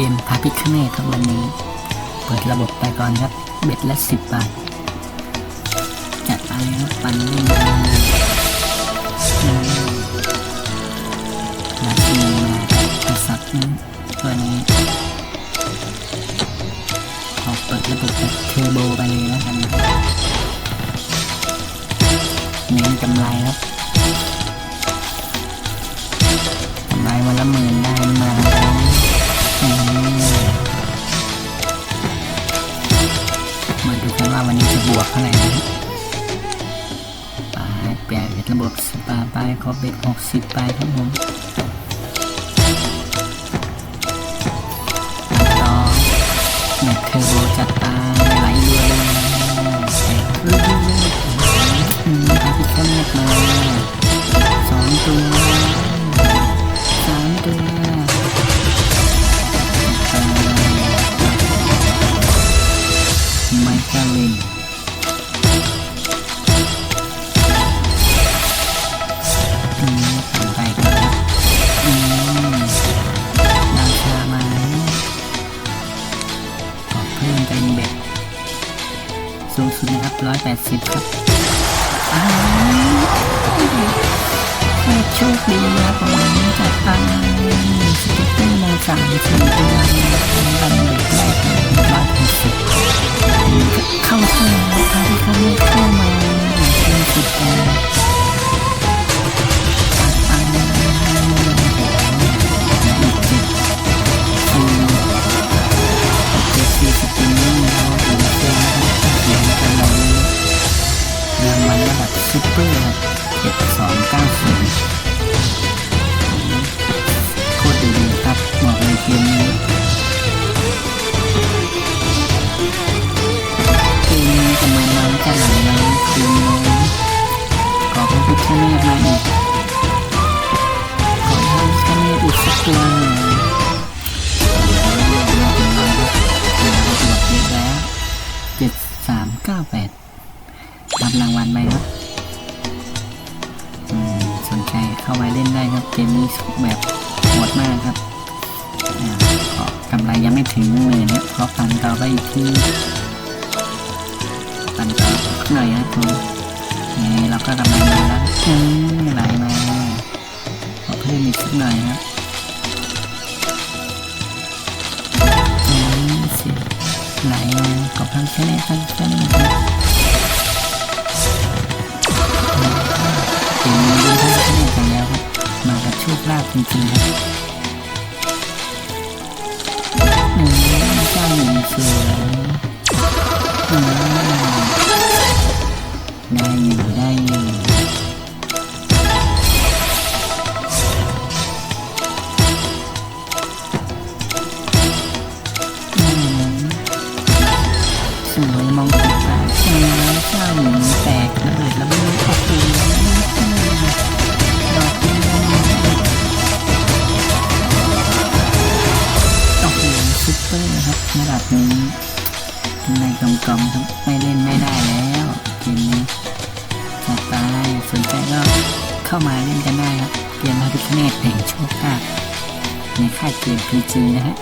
เกมพาพิคเนตครับวันนี้ เปิดระบบไปก่อนครับ เบ็ดละสิบบาท จัดไปครับปันเล่นมาอืมนาทีมากระสับนะตัวนี้ขอเปิดระบบแบบเทอร์โบไปเลยแล้วกันเน้นกำไรครับ กันว่าวันนี้จะบวกเท่าไหร่นะไปเปลี่ยนเป็นระบบสปาไปขอเบ็ดหกสิบไปครับผมต่อแมทเทอร์โบจัด สูงสุดนะครับร้อยแปดสิบครับโชคดีนะผมจัดตังสติ๊กเกอร์มาสามสี่ตัวบันเบ็ดแรกร้อยแปดสิบเข้าท่าครับที่เขาไม่เข้า ซุปเปอร์ครับเจ็ดสองเก้าศูนย์โคตรดีครับบอกเลยเกมนี้เกมนี้ทำไมเราจะหลังเราคืนเลยขอพระพุทธเนตมาอีกขอพระพุทธเนตรอีกสักตัวหนึ่งเจ็ดสามเก้าแปดรับรางวัลไปครับ เข้าไปเล่นได้ครับเกมนี้แบบโหดมากครับอ่าขอกำไรยังไม่ถึงหมื่นเนี่ยขอปั่นต่อไปอีกทีปั่นต่อหน่อยนะทุกนี่เราก็กำไรมาแล้วอืมไหลมาขอเพิ่มอีกสักหน่อยครับอืมสิไหลมาขอเพิ่มแค่นี้ครับแค่นี้ คลาภจริงๆครับอืมเจ้าหญิงสวยอืมได้อยู่ได้อยู่มสวยมองติดตาใช่ไหมเจ้าหญิงแตกระเบิดระเบิด ในกลมกลมๆครับไม่เล่นไม่ได้แล้วเกมนี้จัดไปสนใจก็เข้ามาเล่นกันได้ครับ เกมฮาริคเนตแห่งโชคลาภในค่ายเกมพีจีนะฮะ